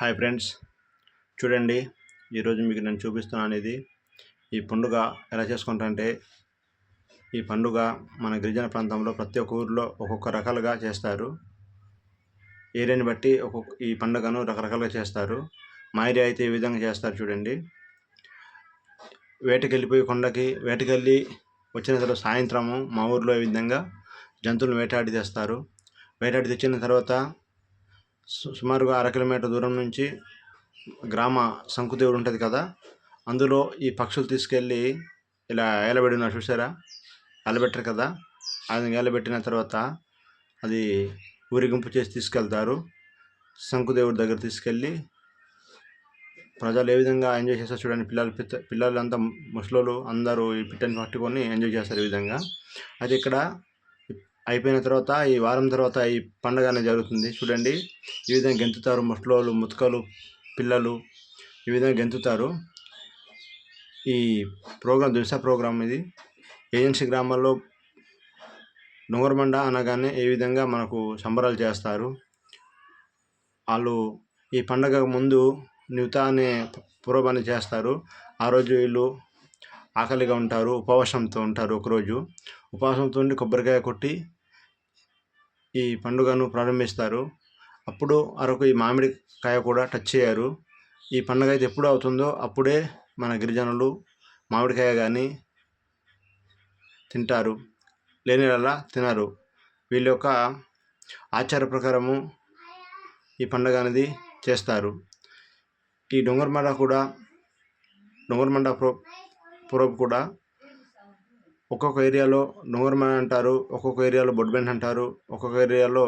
Hi friends. చూడండి ఈరోజు మీకు నేను చూపిస్తున్నాను ఇది ఈ పండుగ ఎలా చేసుకుంటారంటే ఈ పండుగ మన గిరిజన ప్రాంతంలో ప్రతి ఒక్క ఊరిలో ఒక్కొక్క రకాలుగా చేస్తారు. ఏరియాని బట్టి ఒక్కొక్క ఈ పండుగను రకరకాలుగా చేస్తారు. మా ఏరియా అయితే ఈ విధంగా చేస్తారు చూడండి. వేటకి వెళ్ళిపోయి కొండకి వేటకెళ్ళి వచ్చిన తర్వాత సాయంత్రము మా ఊర్లో ఈ విధంగా జంతువులను వేటాడి తెస్తారు. వేటాడి తెచ్చిన తర్వాత సుమారుగా అర కిలోమీటర్ దూరం నుంచి గ్రామ శంకుదేవుడు ఉంటుంది కదా అందులో ఈ పక్షులు తీసుకెళ్ళి ఇలా ఏలబెడిన చూసారా ఏలబెట్టరు కదా? అది ఏలబెట్టిన తర్వాత అది ఊరిగింపు చేసి తీసుకెళ్తారు. శంకుదేవుడి దగ్గర తీసుకెళ్ళి ప్రజలు ఏ విధంగా ఎంజాయ్ చేస్తారు చూడండి. పిల్లలు పిల్లలంతా ముసలోళ్ళు అందరూ ఈ పిట్టని పట్టుకొని ఎంజాయ్ చేస్తారు ఈ విధంగా. అది ఇక్కడ అయిపోయిన తర్వాత ఈ వారం తర్వాత ఈ పండగ అనేది జరుగుతుంది. చూడండి ఈ విధంగా గెంతుతారు ముసలోళ్ళు ముతకలు పిల్లలు ఈ విధంగా గెంతుతారు. ఈ ప్రోగ్రాం దిశ ప్రోగ్రాం ఇది. ఏజెన్సీ గ్రామాల్లో నుంగరమండ అనగానే ఏ విధంగా మనకు సంబరాలు చేస్తారు. వాళ్ళు ఈ పండగ ముందు నివత అనే పురోబాన్ని చేస్తారు. ఆ రోజు వీళ్ళు ఆకలిగా ఉంటారు ఉపవాసంతో ఉంటారు ఒకరోజు. ఉపవాసంతో ఉండి కొబ్బరికాయ కొట్టి ఈ పండుగను ప్రారంభిస్తారు. అప్పుడు అరకు ఈ మామిడికాయ కూడా టచ్ చేయరు. ఈ పండుగ అయితే ఎప్పుడు అవుతుందో అప్పుడే మన గిరిజనులు మామిడికాయ కానీ తింటారు. లేని తినరు. వీళ్ళ యొక్క ఆచార ప్రకారము ఈ పండుగ అనేది చేస్తారు. ఈ డొంగరమండ కూడా డొంగరమండ ప్రో పూర్వపు కూడా ఒక్కొక్క ఏరియాలో నోర్మన్ అంటారు ఒక్కొక్క ఏరియాలో బొడ్బెంట్ అంటారు ఒక్కొక్క ఏరియాలో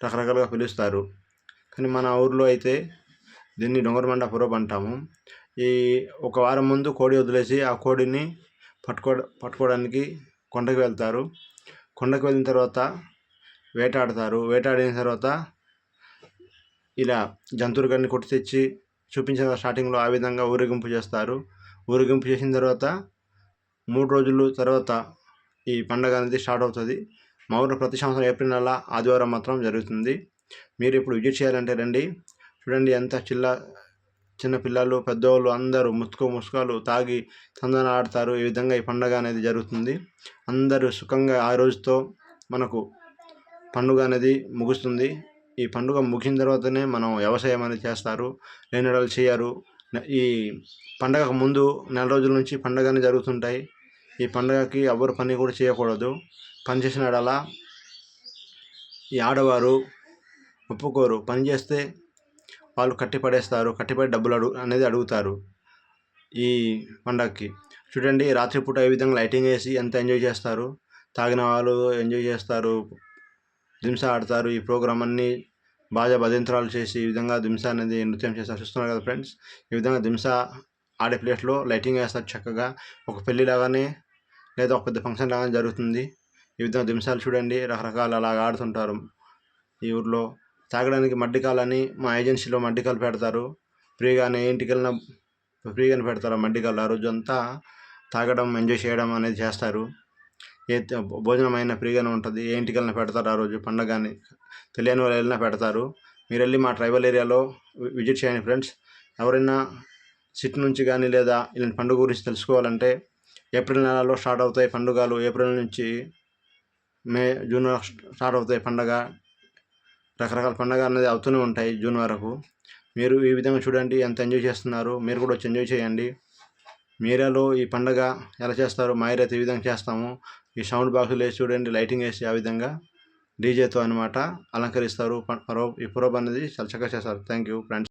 రకరకాలుగా పిలుస్తారు. కానీ మన ఊర్లో అయితే దీన్ని డొంగరమండ పురబ్ అంటాము. ఈ ఒక వారం ముందు కోడి వదిలేసి ఆ కోడిని పట్టుకో పట్టుకోవడానికి కొండకు వెళ్తారు. కొండకు వెళ్ళిన తర్వాత వేటాడతారు. వేటాడిన తర్వాత ఇలా జంతువులు కానీ కొట్టి తెచ్చి చూపించిన స్టార్టింగ్లో ఆ విధంగా ఊరేగింపు చేస్తారు. ఊరేగింపు చేసిన తర్వాత మూడు రోజులు తర్వాత ఈ పండగ అనేది స్టార్ట్ అవుతుంది. మా ఊరిలో ప్రతి సంవత్సరం ఏప్రిల్ నెల ఆదివారం మాత్రం జరుగుతుంది. మీరు ఇప్పుడు విజిట్ చేయాలంటే రండి. చూడండి ఎంత చిల్ల చిన్న పిల్లలు పెద్దవాళ్ళు అందరూ ముసుకు ముసుకాలు తాగి చందన ఆడతారు. ఈ విధంగా ఈ పండుగ అనేది జరుగుతుంది. అందరూ సుఖంగా ఆ రోజుతో మనకు పండుగ అనేది ముగుస్తుంది. ఈ పండుగ ముగిసిన తర్వాతనే మనం వ్యవసాయం అనేది చేస్తారు. లేని చేయరు. ఈ పండగకు ముందు నెల రోజుల నుంచి పండుగ జరుగుతుంటాయి. ఈ పండుగకి ఎవరు పని కూడా చేయకూడదు. పని చేసిన ఈ ఆడవారు ఒప్పుకోరు. పని చేస్తే వాళ్ళు కట్టిపడేస్తారు కట్టిపడి డబ్బులు అడుగు అనేది అడుగుతారు ఈ పండగకి చూడండి రాత్రిపూట ఏ విధంగా లైటింగ్ వేసి ఎంత ఎంజాయ్ చేస్తారు. తాగిన వాళ్ళు ఎంజాయ్ చేస్తారు. దింస ఆడతారు. ఈ ప్రోగ్రామ్ అన్నీ బాగా భజంత్రాలు చేసి ఈ విధంగా దింస అనేది నృత్యం చేస్తారు. చూస్తున్నారు కదా ఫ్రెండ్స్? ఈ విధంగా దింస ఆడే ప్లేస్లో లైటింగ్ వేస్తారు చక్కగా. ఒక పెళ్ళి లాగానే లేదా ఒక పెద్ద ఫంక్షన్ లాగా జరుగుతుంది. ఈ విధంగా దింసాలు చూడండి రకరకాల అలాగా ఆడుతుంటారు. ఈ ఊర్లో తాగడానికి మడ్డికాలని మా ఏజెన్సీలో మడ్డికాలు పెడతారు. ఫ్రీగానే ఇంటికి వెళ్ళిన ఫ్రీగానే పెడతారు మడ్డికాలు ఆ రోజు అంతా తాగడం ఎంజాయ్ చేయడం అనేది చేస్తారు. ఏ భోజనం అయినా ఫ్రీగానే ఉంటుంది. ఏ ఇంటికి వెళ్ళినా పెడతారు ఆ రోజు పండగని. తెలియని వాళ్ళు వెళ్ళినా పెడతారు. మీరు వెళ్ళి మా ట్రైబల్ ఏరియాలో విజిట్ చేయండి ఫ్రెండ్స్. ఎవరైనా సిటీ నుంచి కానీ లేదా ఇలాంటి పండుగ గురించి తెలుసుకోవాలంటే ఏప్రిల్ నెలలో స్టార్ట్ అవుతాయి పండుగలు. ఏప్రిల్ నుంచి మే జూన్ స్టార్ట్ అవుతాయి పండగ. రకరకాల పండగ అనేది అవుతూనే ఉంటాయి జూన్ వరకు. మీరు ఈ విధంగా చూడండి ఎంత ఎంజాయ్ చేస్తున్నారు. మీరు కూడా వచ్చి ఎంజాయ్ చేయండి. మీరాలో ఈ పండగ ఎలా చేస్తారు? మా ఏరియా ఈ విధంగా చేస్తాము? ఈ సౌండ్ బాక్సులు వేసి చూడండి లైటింగ్ వేసి ఆ విధంగా డీజేతో అనమాట అలంకరిస్తారు. ఈ పురోబ్ అనేది చాలా చక్కగా చేస్తారు. Thank you friends.